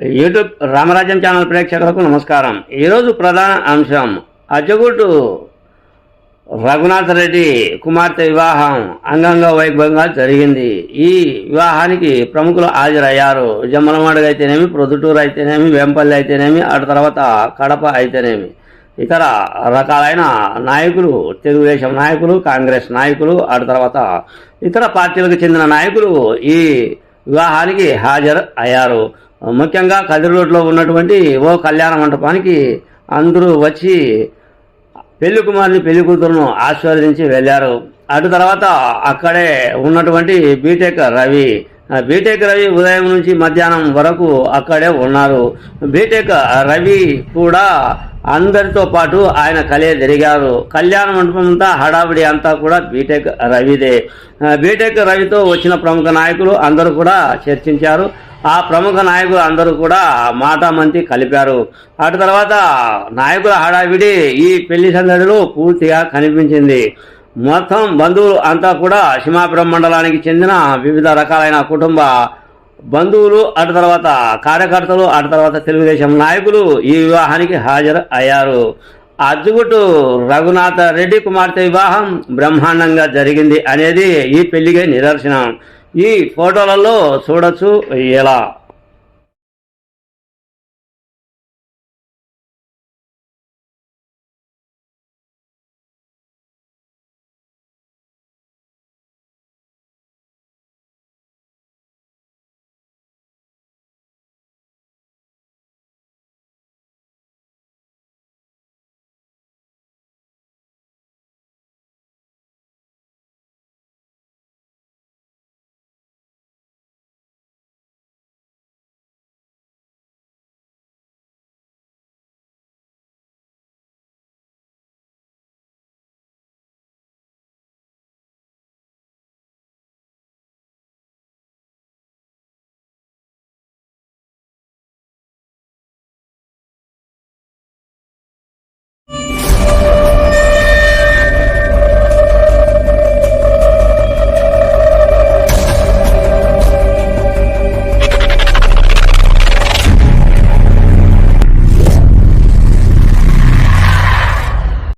YouTube రామరాజ్యం channel ప్రేక్షకులకు నమస్కారం. ఈరోజు ప్రధాన అంశం అజ్జగుట్టు రఘునాథ్ రెడ్డి కుమార్తె వివాహం అంగంగ వైభవంగా జరిగింది. ఈ వివాహానికి ప్రముఖులు హాజరయ్యారు. జమ్మలమడుగు అయితేనేమి ప్రొద్దుటూరు అయితేనేమి వేంపల్లి అయితేనేమి ఆ తర్వాత కడప అయితేనేమి. ఇతర రకాలైన నాయకులు తెలుగుదేశం నాయకులు కాంగ్రెస్ నాయకులు ఆ తర్వాత ఇతర పార్టీలకు చెందిన నాయకులు ఈ వివాహానికి హాజరు అయ్యారు. ముఖ్యంగా కదిరి రోడ్లో ఉన్నటువంటి ఓ కళ్యాణ మంటపానికి అందరూ వచ్చి పెళ్ళి కుమారుని పెళ్ళి కూతురును ఆశీర్వదించి వెళ్ళారు. అటు తర్వాత అక్కడే ఉన్నటువంటి బీటెక్ రవి బీటెక్ రవి ఉదయం నుంచి మధ్యాహ్నం వరకు అక్కడే ఉన్నారు. బీటెక్ రవి కూడా అందరితో పాటు ఆయన కలే తిరిగారు కళ్యాణ మండపం అంతా హడావిడి అంతా కూడా బీటెక్ రవిదే. బీటెక్ రవితో వచ్చిన ప్రముఖ నాయకులు అందరూ కూడా చర్చించారు. ఆ ప్రముఖ నాయకులు అందరూ కూడా మాటామంతి కలిపారు. అటు తర్వాత నాయకుల హడావిడి ఈ పెళ్ళి సందడిలో పూర్తిగా కనిపించింది. మొత్తం బంధువులు అంతా కూడా సింహాపురం మండలానికి చెందిన వివిధ రకాలైన కుటుంబ బంధువులు అటు తర్వాత కార్యకర్తలు అటు తర్వాత తెలుగుదేశం నాయకులు ఈ వివాహానికి హాజరు అయ్యారు అజ్జుగుట్టు రఘునాథ రెడ్డి కుమార్తె వివాహం బ్రహ్మాండంగా జరిగింది అనేది ఈ పెళ్ళిగే నిదర్శనం. ఈ ఫోటోలలో చూడొచ్చు ఎలా.